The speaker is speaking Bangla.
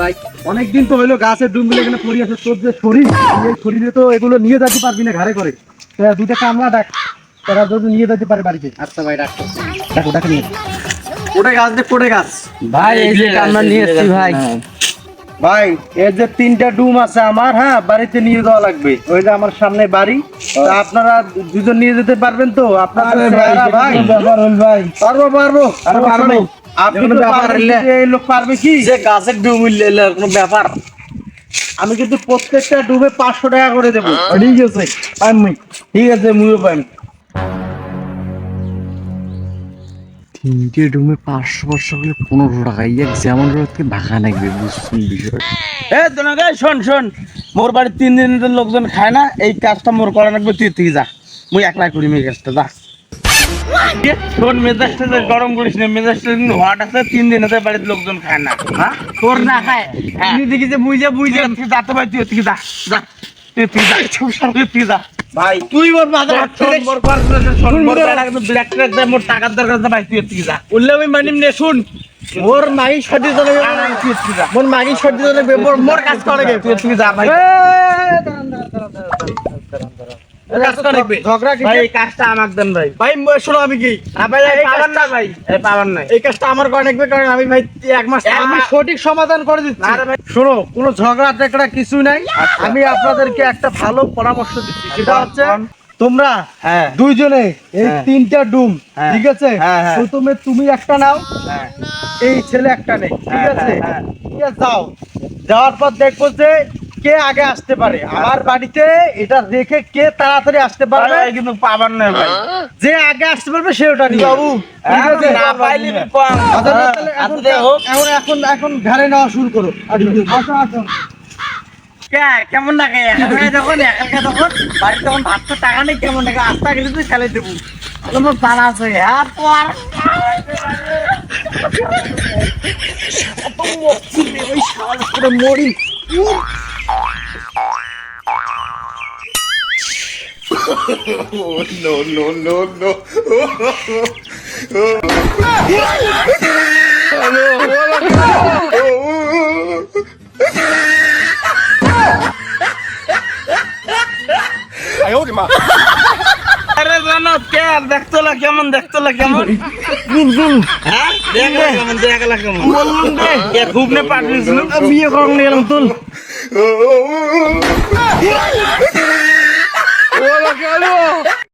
ভাই। অনেকদিন তো হইল গাছের ডুমগুলো এখানে পড়ি আছে তোর যে শরীর এই শরীরে তো এগুলো নিয়ে যেতে পারবি না ঘাড়ে করে। দুটা কামলা ডাক তারা যদি নিয়ে যেতে পারে বাড়িতে। আচ্ছা ভাই ডাক্তার ডাকো ডাকে নিয়ে কোটে গাছ দেখ কোটে গাছ। ভাই এই যে আমরা নিয়ে এসেছি ভাই। ভাই এর যে তিনটা ডুম আছে আমার হ্যাঁ বাড়িতে নিয়ে যাওয়া লাগবে। ওই যে আমার সামনে বাড়ি আপনারা দুজন নিয়ে যেতে পারবেন তো? আপনাদের ভাই ব্যাপার ভাই। পারব পারব। আরে পারব। আপনি তো এই লোক পারবে কি? যে গাছের ডুব উঠলে কোনো ব্যাপার। আমি কিন্তু প্রত্যেকটা ডুবে পাঁচশো টাকা করে দেবো। ঠিক আছে আমি ঠিক আছে মুইও পাই তিনটে ডুমে পাঁচশো পাঁচশো করে পনেরো টাকা। এক যেমন রোদকে ভাগা লাগবে বুঝছেন বিষয় এ তোনাকে শোন শোন। মোর বাড়ি তিন দিন ধরে লোকজন খায় না এই কাজটা মোর করা লাগবে তুই তুই যা। মুই একলা করি মেয়ে কাজটা যা। শোন মেজাজটা যে গরম করিস না মেজাজটা কিন্তু হট আছে তিন দিন হতে বাড়িতে লোকজন খায় না হ্যাঁ তোর না খায়? তুই দেখি যে বুঝে বুঝে তুই যাতে পারি তুই তুই যা যা। তুই তুই যা তুই তুই যা। ভাই তুই মোর মাথা মোর মোর টাকা ব্ল্যাক ট্র্যাক দে মোর টাকার দরকার আছে ভাই তুই তুই যা। উল্লে আমি মানিম নে শুন। মোর মাগি সর্দি জনে মোর মাগি সর্দি জনে মোর কাজ করে তুই যা ভাই। সঠিক সমাধান করে দিচ্ছি। শোনো কোনো ঝগড়া টেকড়া কিছু নাই। আমি আপনাদেরকে একটা ভালো পরামর্শ দিচ্ছি। সেটা হচ্ছে তোমরা হ্যাঁ। দুইজনে এই হ্যাঁ। তিনটা ডুম হ্যাঁ। ঠিক আছে। প্রথমে তুমি একটা নাও। এই ছেলে একটা নেই ঠিক আছে। ঠিক আছে যাও। যাওয়ার পর দেখব যে কে আগে আসতে পারে? আমার বাড়িতে এটা রেখে কে তাড়াতাড়ি আসতে পারবে? কিন্তু পাবেন না ভাই। যে আগে আসতে পারবে সে ওটা নিয়ে বাবু আছে আচ্ছা, এখন আচ্ছা, এখন এখন এখন ঘাড়ে নেওয়া শুরু করো। আসো আসো কে কেমন লাগে? একা যখন একা একা তখন বাড়িতে তখন ভাত টাকা নেই কেমন লাগে? আস্তে গেলে তুই খেলে দেবো। তোমার জানা আছে। হ্যাঁ পর ওই শাল করে মরি আরে জানো কে আর দেখতো না কেমন দেখতো না কেমন? হ্যাঁ দেখ না কেমন দেখ কেমন? বলুন দে কে খুব নে পাঠিয়েছিল বিয়ে করুন এরকম তুল। ¡Hola, Calo!